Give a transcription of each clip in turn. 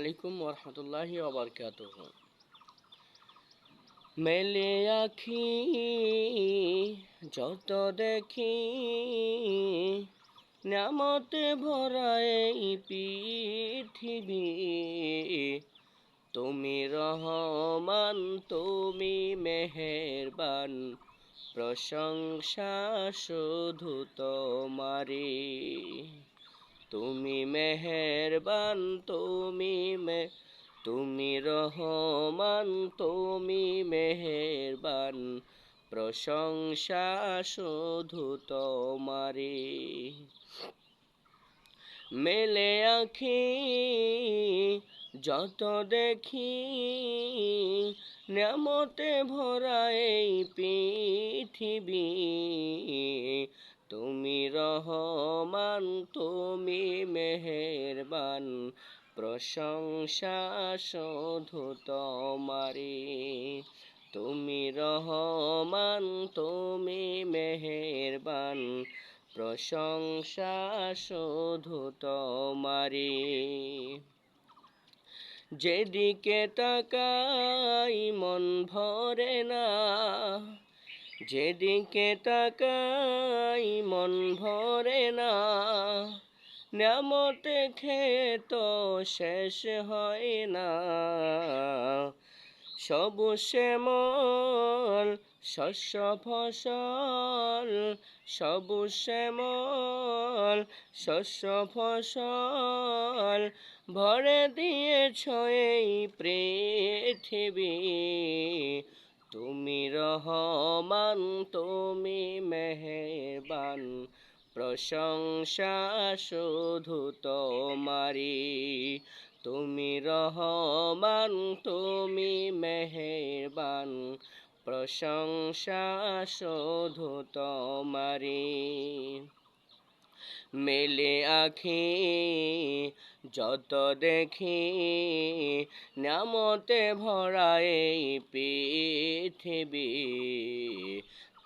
আলাইকুম ওরহমতুল্লাহি ওবরকাত মেলে আখি, যত দেখি নামতে ভরা এই পৃথিবী, তুমি রহমান, তুমি মেহেরবান, প্রশংসা শুধু তোমারি তুমি মেহেরবান, তুমি মে, তুমি রহমান, তুমি মেহেরবান। প্রশংসা শুধু তোমারি মেলে আখি, যত দেখি নামতে ভরা এই পৃথিবী। তুমি রহমান, তুমি মেহেরবান, প্রশংসা শুধু তোমারি তুমি রহমান, তুমি মেহেরবান, প্রশংসা শুধু তোমারি যেদিকে তাকাই মন ভরে না যেদিকে তাকাই মন ভরে না নামতে খেত শেষ হয় না। সবুজ শ্যামল, শস্য ফসল সবুজ শ্যামল, শস্য ফসল ভরে দিয়েছ এই পৃথিবী। তুমি রহমান, তুমি মেহেরবান প্রশংসা শুধু তোমারি তুমি রহমান, তুমি মেহেরবান প্রশংসা শুধু তোমারি মেলে আখি যত দেখি নামতে ভরা এই পৃথিবী।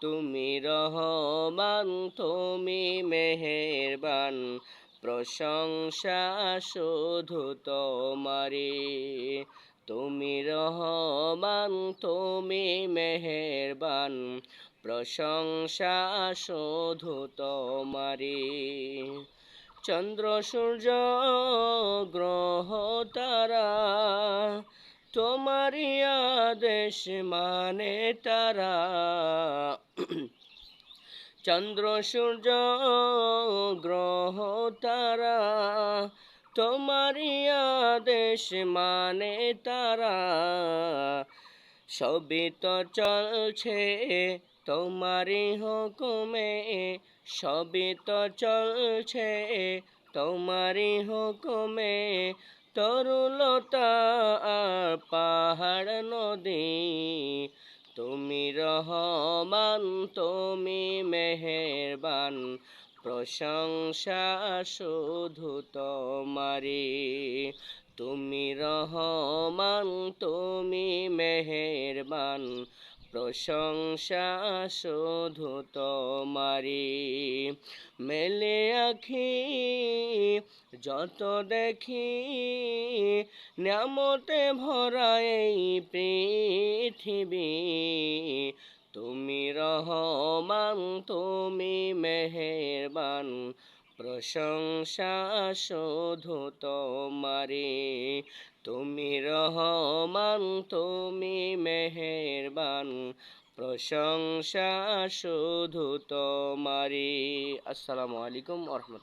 তুমি রহমান, তুমি মেহেরবান, প্রশংসা শুধু তোমারি তুমি রহমান, তুমি মেহেরবান, প্রশংসা শুধু তোমারি চন্দ্র সূর্য গ্রহ তারা তোমারি আদেশ মানে তারা। চন্দ্র সূর্য গ্রহ তারা তোমারি আদেশ মানে তারা। সবই তো চলছে তোমারি হুকুমে সবই তো চলছে। তোমারি হুকুমে তরুলতা আর পাহাড় নদী। তুমি রহমান, তুমি মেহেরবান, প্রশংসা শুধু তোমারি তুমি রহমান, তুমি মেহেরবান প্রশংসা শুধু তোমারি মেলে আখি, যত দেখি নামতে ভরা এই পৃথিবী। তুমি রহমান, তুমি মেহেরবান প্রশংসা শুধু তোমারি তুমি রহমান তুমি মেহেরবান। প্রশংসা শুধু তোমারি আসসালামু আলাইকুম রহমতুল্লাহ।